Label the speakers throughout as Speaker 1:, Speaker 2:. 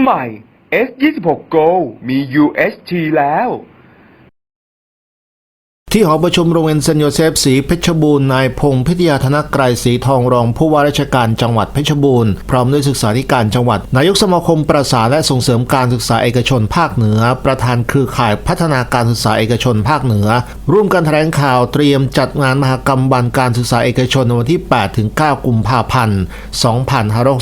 Speaker 1: ใหม่ S26 Go มี UHT แล้ว
Speaker 2: ที่หอประชุมโรงเรียนเซนโยเซฟศรีเพชรบูรณ์นายพงษ์พิทยาธนกรศรีทองรองผู้ว่าราชการจังหวัดเพชรบูรณ์พร้อมด้วยศึกษาธิการจังหวัด นายกสมาคมประสานและส่งเสริมการศึกษาเอกชนภาคเหนือ ประธานเครือข่ายพัฒนาการศึกษาเอกชนภาคเหนือ ร่วมกันแถลงข่าวเตรียมจัดงานมหกรรมวันการศึกษาเอกชนในวันที่ 8 ถึง 9 กุมภาพันธ์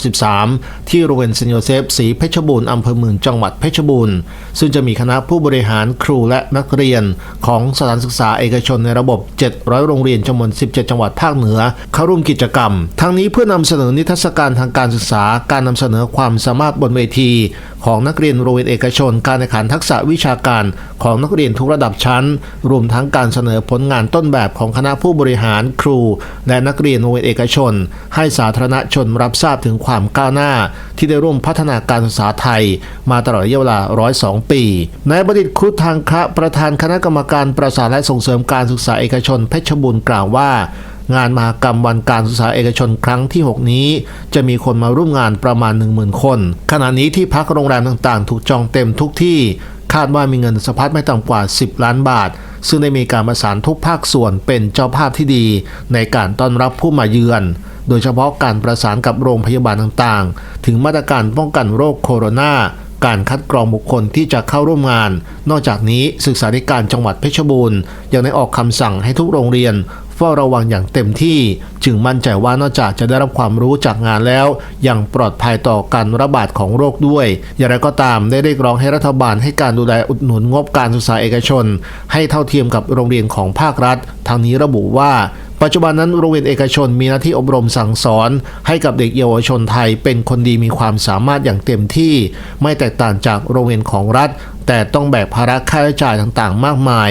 Speaker 2: 2563 ที่โรงเรียนเซนโยเซฟศรีเพชรบูรณ์อำเภอเมืองจังหวัดเพชรบูรณ์ซึ่งจะมีคณะผู้บริหารครูและนักเรียนของสถานศึกษาเอกชนในระบบ 700 โรงเรียนจำนวน 17 จังหวัดภาคเหนือ เข้าร่วมกิจกรรม ทั้งนี้เพื่อนำเสนอนิทรรศการทางการศึกษา การนำเสนอความสามารถบนเวที ของนักเรียนโรงเรียนเอกชน การแข่งขันทักษะวิชาการของนักเรียนทุกระดับชั้น รวมทั้งการเสนอผลงานต้นแบบของคณะผู้บริหารครู และนักเรียนโรงเรียนเอกชน ให้สาธารณชนรับทราบถึงความก้าวหน้า ที่ได้ร่วมพัฒนาการศึกษาไทย มาตลอดระยะเวลา 102 ปีนายประดิษฐ์ครุฑทางคะประธานคณะกรรมการประสานและส่งเสริมการศึกษาเอกชนเพชรบูรณ์กล่าวว่า งานมหกรรมวันการศึกษาเอกชนครั้งที่ 6 นี้ จะมีคนมาร่วมงานประมาณ 10,000 คน ขณะนี้ที่พักโรงแรมต่างๆ ถูกจองเต็มทุกที่ คาดว่ามีเงินสะพัดไม่ต่ำกว่า 10 ล้านบาท ซึ่งได้มีการประสานทุกภาคส่วนเป็นเจ้าภาพที่ดี ในการต้อนรับผู้มาเยือนโดยเฉพาะการประสานกับโรงพยาบาลต่างๆ ถึงมาตรการป้องกันโรคโคโรนา การคัดกรองบุคคลที่จะเข้าร่วมงาน นอกจากนี้ศึกษาธิการจังหวัดเพชรบูรณ์ ยังได้ออกคำสั่งให้ทุกโรงเรียนเฝ้าระวังอย่างเต็มที่ จึงมั่นใจว่านอกจากจะได้รับความรู้จากงานแล้ว ยังปลอดภัยต่อการระบาดของโรคด้วย อย่างไรก็ตามได้เรียกร้องให้รัฐบาลให้การดูแลอุดหนุนงบการศึกษาเอกชน ให้เท่าเทียมกับโรงเรียนของภาครัฐทางนี้ระบุว่า ปัจจุบันนั้นโรงเรียนเอกชนมีหน้าที่อบรมสั่งสอน ให้กับเด็กเยาวชนไทยเป็นคนดีมีความสามารถอย่างเต็มที่ ไม่แตกต่างจากโรงเรียนของรัฐ แต่ต้องแบกภาระค่าใช้จ่ายต่างๆ มากมาย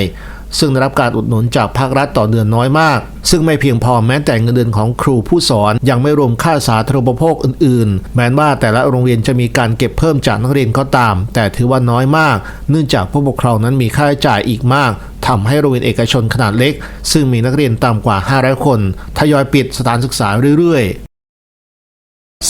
Speaker 2: ซึ่งได้รับการอุดหนุนจากภาครัฐต่อเดือนน้อยมาก ซึ่งไม่เพียงพอแม้แต่เงินเดือนของครูผู้สอน ยังไม่รวมค่าสาธารณูปโภคอื่น ๆ แม้ว่าแต่ละโรงเรียนจะมีการเก็บเพิ่มจากนักเรียนก็ตาม แต่ถือว่าน้อยมาก เนื่องจากผู้ปกครองนั้นมีค่าใช้จ่ายอีกมากทำให้โรงเรียนเอกชนขนาดเล็ก ซึ่งมีนักเรียนต่ำกว่า 500 คนทยอยปิดสถานศึกษาเรื่อยๆ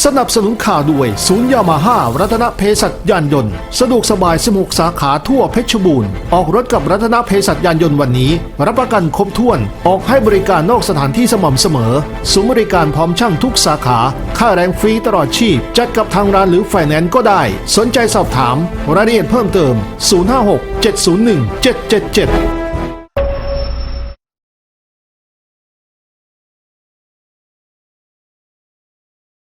Speaker 2: สนับสนุนข่าวด้วยศูนย์ยามาฮ่ารัตนเพศัตยานยนต์ สะดวกสบาย 16 สาขาทั่วเพชรบูรณ์ ออกรถกับรัตนเพศัตยานยนต์วันนี้ รับประกันครบถ้วน ออกให้บริการนอกสถานที่สม่ำเสมอศูนย์บริการพร้อมช่างทุกสาขา ค่าแรงฟรีตลอดชีพ จัดกับทางร้านหรือไฟแนนซ์ก็ได้ สนใจสอบถาม รายละเอียดเพิ่มเติม 056 701 777